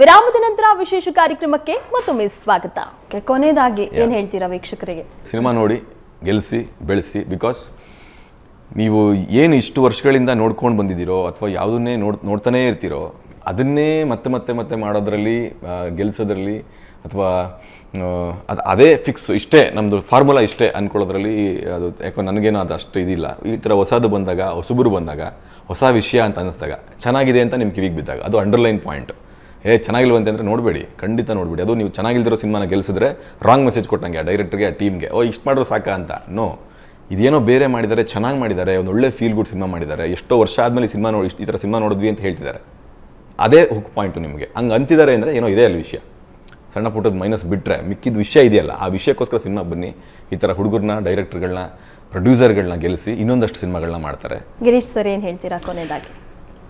ವಿರಾಮದ ನಂತರ ವಿಶೇಷ ಕಾರ್ಯಕ್ರಮಕ್ಕೆ ಮತ್ತೊಮ್ಮೆ ಸ್ವಾಗತ. ಕೊನೆಯದಾಗಿ ಏನು ಹೇಳ್ತೀರಾ ವೀಕ್ಷಕರಿಗೆ? ಸಿನಿಮಾ ನೋಡಿ ಗೆಲ್ಲಿಸಿ ಬೆಳೆಸಿ ಬಿಕಾಸ್ ನೀವು ಏನು ಇಷ್ಟು ವರ್ಷಗಳಿಂದ ನೋಡ್ಕೊಂಡು ಬಂದಿದ್ದೀರೋ ಅಥವಾ ಯಾವುದನ್ನೇ ನೋಡ್ ನೋಡ್ತಾನೇ ಇರ್ತೀರೋ ಅದನ್ನೇ ಮತ್ತೆ ಮತ್ತೆ ಮತ್ತೆ ಮಾಡೋದ್ರಲ್ಲಿ ಗೆಲ್ಸೋದ್ರಲ್ಲಿ ಅಥವಾ ಅದು ಅದೇ ಫಿಕ್ಸ್ ಇಷ್ಟೇ ನಮ್ಮದು ಫಾರ್ಮುಲಾ ಇಷ್ಟೇ ಅಂದ್ಕೊಳ್ಳೋದ್ರಲ್ಲಿ ಅದು ಯಾಕೋ ನನಗೇನೋ ಅದು ಅಷ್ಟು ಇದಿಲ್ಲ. ಈ ಥರ ಹೊಸದು ಬಂದಾಗ ಹೊಸಬರು ಬಂದಾಗ ಹೊಸ ವಿಷಯ ಅಂತ ಅನ್ನಿಸ್ದಾಗ ಚೆನ್ನಾಗಿದೆ ಅಂತ ನಿಮ್ಮ ಕಿವಿಗೆ ಬಿದ್ದಾಗ ಅದು ಅಂಡರ್ಲೈನ್ ಪಾಯಿಂಟ್ ಏ ಚೆನ್ನಾಗಿಲ್ವಂತೆ ಅಂದರೆ ನೋಡಬೇಡಿ. ಖಂಡಿತ ನೋಡಬೇಡಿ. ಅದು ನೀವು ಚೆನ್ನಾಗಿಲ್ದಿರೋ ಸಿನಿಮಾನ ಗೆಲ್ಸಿದ್ರೆ ರಾಂಗ್ ಮೆಸೇಜ್ ಕೊಟ್ಟಂಗೆ ಆ ಡೈರೆಕ್ಟರ್ಗೆ ಆ ಟೀಮ್ಗೆ ಓ ಇಷ್ಟು ಮಾಡಿದ್ರೆ ಸಾಕಾ ಅಂತ. ನೋ ಇದೇನೋ ಬೇರೆ ಮಾಡಿದ್ದಾರೆ ಚೆನ್ನಾಗಿ ಮಾಡಿದ್ದಾರೆ ಒಂದು ಒಳ್ಳೆ ಫೀಲ್ ಗುಡ್ ಸಿನಿಮಾ ಮಾಡಿದ್ದಾರೆ. ಎಷ್ಟೋ ವರ್ಷ ಆದಮೇಲೆ ಸಿನಿಮಾ ನೋಡಿ ಈ ಥರ ಸಿನಿಮಾ ನೋಡಿದ್ವಿ ಅಂತ ಹೇಳ್ತಿದ್ದಾರೆ. ಅದೇ ಹುಕ್ ಪಾಯಿಂಟು ನಿಮಗೆ. ಹಂಗೆ ಅಂತಿದ್ದಾರೆ ಅಂದರೆ ಏನೋ ಇದೆ ಅಲ್ಲಿ ವಿಷಯ. ಸಣ್ಣ ಪುಟ್ಟದ ಮೈನಸ್ ಬಿಟ್ಟರೆ ಮಿಕ್ಕಿದ ವಿಷಯ ಇದೆಯಲ್ಲ ಆ ವಿಷಯಕ್ಕೋಸ್ಕರ ಸಿನಿಮಾ ಬನ್ನಿ. ಈ ಥರ ಹುಡುಗರನ್ನ ಡೈರೆಕ್ಟರ್ಗಳನ್ನ ಪ್ರೊಡ್ಯೂಸರ್ಗಳನ್ನ ಗೆಲ್ಲಿಸಿ ಇನ್ನೊಂದಷ್ಟು ಸಿನಿಮಾಗಳನ್ನ ಮಾಡ್ತಾರೆ. ಗಿರೀಶ್ ಸರ್ ಏನು ಹೇಳ್ತೀರಾ ಕೊನೆಯದಾಗಿ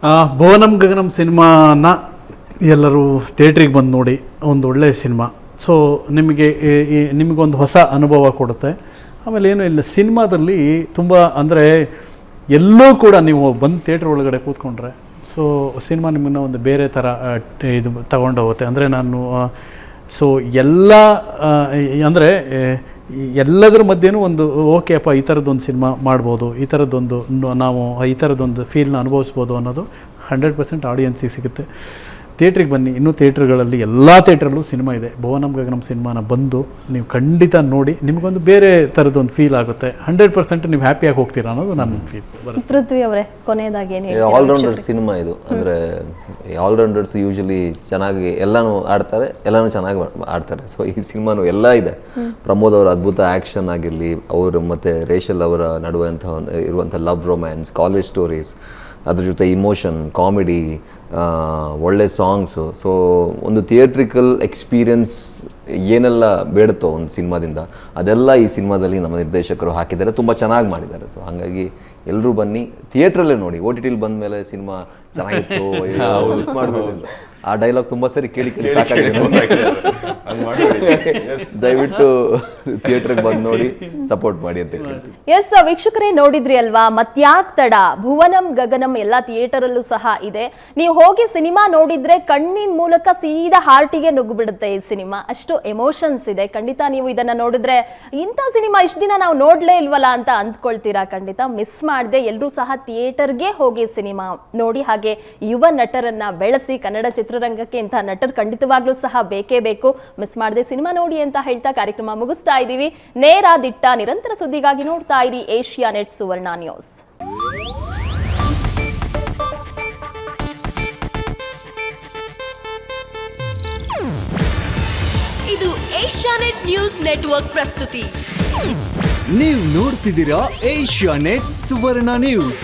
ಆ, ಭುವನಂ ಗಗನಂ ಸಿನಿಮಾನ ಎಲ್ಲರೂ ಥಿಯೇಟ್ರಿಗೆ ಬಂದು ನೋಡಿ, ಒಂದು ಒಳ್ಳೆಯ ಸಿನಿಮಾ. ಸೊ ನಿಮಗೆ ನಿಮಗೊಂದು ಹೊಸ ಅನುಭವ ಕೊಡುತ್ತೆ. ಆಮೇಲೆ ಏನು ಇಲ್ಲ, ಸಿನಿಮಾದಲ್ಲಿ ತುಂಬ ಅಂದರೆ ಎಲ್ಲೂ ಕೂಡ ನೀವು ಬಂದು ಥಿಯೇಟ್ರ್ ಒಳಗಡೆ ಕೂತ್ಕೊಂಡ್ರೆ ಸೊ ಸಿನಿಮಾ ನಿಮ್ಮನ್ನು ಒಂದು ಬೇರೆ ಥರ ಇದು ತಗೊಂಡು ಹೋಗುತ್ತೆ. ಅಂದರೆ ನಾನು ಸೊ ಎಲ್ಲ ಅಂದರೆ ಎಲ್ಲದರ ಮಧ್ಯೆನೂ ಒಂದು, ಓಕೆ, ಅಪ್ಪ, ಈ ಥರದ್ದೊಂದು ಸಿನಿಮಾ ಮಾಡ್ಬೋದು, ಈ ಥರದ್ದೊಂದು ನಾವು, ಈ ಥರದ್ದೊಂದು ಫೀಲ್ನ ಅನುಭವಿಸ್ಬೋದು ಅನ್ನೋದು ಹಂಡ್ರೆಡ್ ಪರ್ಸೆಂಟ್ ಆಡಿಯನ್ಸಿಗೆ ಸಿಗುತ್ತೆ. ಥಿಯೇಟ್ರಿಗೆ ಬನ್ನಿ. ಇನ್ನೂ ಥಿಯೇಟ್ರ್ಗಳಲ್ಲಿ ಎಲ್ಲ ಥಿಯೇಟ್ರಲ್ಲೂ ಸಿನಿಮಾ ಇದೆ. ಭುವನಂ ಗಗನಂ ಸಿನಿಮಾನ ಬಂದು ನೀವು ಖಂಡಿತ ನೋಡಿ ನಿಮಗೊಂದು ಬೇರೆ ಥರದ್ದೊಂದು ಫೀಲ್ ಆಗುತ್ತೆ. ಹಂಡ್ರೆಡ್ ಪರ್ಸೆಂಟ್ ನೀವು ಹ್ಯಾಪಿಯಾಗಿ ಹೋಗ್ತೀರಾ ಅನ್ನೋದು ನನ್ನ ಫೀಲ್ ಪೃಥ್ವಿ ಅವರೇ ಕೊನೆಯದಾಗಿ ಏನ್ ಹೇಳ್ತೀರಾ? ಆಲ್ರೌಂಡರ್ ಸಿನಿಮಾ ಇದು. ಅಂದರೆ ಆಲ್ರೌಂಡರ್ಸ್ ಯೂಶಲಿ ಚೆನ್ನಾಗಿ ಎಲ್ಲನೂ ಆಡ್ತಾರೆ ಎಲ್ಲನೂ ಚೆನ್ನಾಗಿ ಆಡ್ತಾರೆ. ಸೊ ಈ ಸಿನಿಮಾನು ಎಲ್ಲ ಇದೆ. ಪ್ರಮೋದ್ ಅವರ ಅದ್ಭುತ ಆ್ಯಕ್ಷನ್ ಆಗಿರಲಿ ಅವರು ಮತ್ತು ರೇಷಲ್ ಅವರ ನಡುವೆ ಅಂತ ಇರುವಂಥ ಲವ್ ರೊಮ್ಯಾನ್ಸ್ ಕಾಲೇಜ್ ಸ್ಟೋರೀಸ್ ಅದ್ರ ಜೊತೆ ಇಮೋಷನ್ ಕಾಮಿಡಿ ಒಳ್ಳೆ ಸಾಂಗ್ಸು ಸೊ ಒಂದು ಥಿಯೇಟ್ರಿಕಲ್ ಎಕ್ಸ್ಪೀರಿಯನ್ಸ್ ಏನೆಲ್ಲ ಬೇಡುತ್ತೋ ಒಂದು ಸಿನಿಮಾದಿಂದ ಅದೆಲ್ಲ ಈ ಸಿನಿಮಾದಲ್ಲಿ ನಮ್ಮ ನಿರ್ದೇಶಕರು ಹಾಕಿದ್ದಾರೆ. ತುಂಬ ಚೆನ್ನಾಗಿ ಮಾಡಿದ್ದಾರೆ. ಸೊ ಹಾಗಾಗಿ ಎಲ್ಲರೂ ಬನ್ನಿ. ಥಿಯೇಟ್ರಲ್ಲೇ ನೋಡಿ. ಓ ಟಿ ಟಿಲಿ ಬಂದ ಮೇಲೆ ಸಿನಿಮಾ ಚೆನ್ನಾಗಿತ್ತು. ಮಿಸ್. ಆ ಡೈಲಾಗ್ ತುಂಬಾ ಸರಿ ಕೇಳಿ ಕೇಳಿ ದಯವಿಟ್ಟು ಥಿಯೇಟರ್ಗೆ ಬಂದು ನೋಡಿ ಸಪೋರ್ಟ್ ಮಾಡಿ ಅಂತ ಹೇಳ್ತೀನಿ. ಎಸ್ ವೀಕ್ಷಕರೇ ನೋಡಿದ್ರಿ ಅಲ್ವಾ? ಮತ್ಯಾಕ್ ತಡ? ಭುವನಂ ಗಗನಂ ಎಲ್ಲ ಥಿಯೇಟರ್ ಅಲ್ಲೂ ಸಹ ಇದೆ. ನೀವು ಹೋಗಿ ಸಿನಿಮಾ ನೋಡಿದ್ರೆ ಕಣ್ಣಿನ ಮೂಲಕ ಸೀದಾ ಹಾರ್ಟಿಗೆ ನುಗ್ಗಿಬಿಡುತ್ತೆ ಈ ಸಿನಿಮಾ. ಅಷ್ಟು ಎಮೋಷನ್ಸ್ ಇದೆ. ಖಂಡಿತ ನೀವು ಇದನ್ನ ನೋಡಿದ್ರೆ ಇಂಥ ಸಿನಿಮಾ ಇಷ್ಟು ದಿನ ನಾವು ನೋಡ್ಲೇ ಇಲ್ವಲ್ಲ ಅಂತ ಅಂದ್ಕೊಳ್ತೀರಾ? ಖಂಡಿತ ಮಿಸ್ ಮಾಡದೆ. ಎಲ್ಲರೂ ಸಹ ಥಿಯೇಟರ್ಗೆ ಹೋಗಿ ಸಿನಿಮಾ ನೋಡಿ ಹಾಗೆ ಯುವ ನಟರನ್ನ ಬೆಳೆಸಿ ಕನ್ನಡ ಚಿತ್ರರಂಗಕ್ಕೆ ಇಂತಹ ನಟರು ಖಂಡಿತವಾಗ್ಲೂ ಸಹ ಬೇಕೇ ಬೇಕು. ಮಿಸ್ ಮಾಡದೆ ಸಿನಿಮಾ ನೋಡಿ ಅಂತ ಹೇಳ್ತಾ ಕಾರ್ಯಕ್ರಮ ಮುಗಿಸ್ತಾ ಇದ್ದೀವಿ. ನೇರ ದಿಟ್ಟ ನಿರಂತರ ಸುದ್ದಿಗಾಗಿ ನೋಡ್ತಾ ಇರಿ ಏಷ್ಯಾ ನೆಟ್ ಸುವರ್ಣ ನ್ಯೂಸ್. ಇದು ಏಷ್ಯಾನೆಟ್ ನ್ಯೂಸ್ ನೆಟ್ವರ್ಕ್ ಪ್ರಸ್ತುತಿ. ನೀವು ನೋಡ್ತಿದ್ದೀರಾ ಏಷ್ಯಾ ನೆಟ್ ಸುವರ್ಣ ನ್ಯೂಸ್.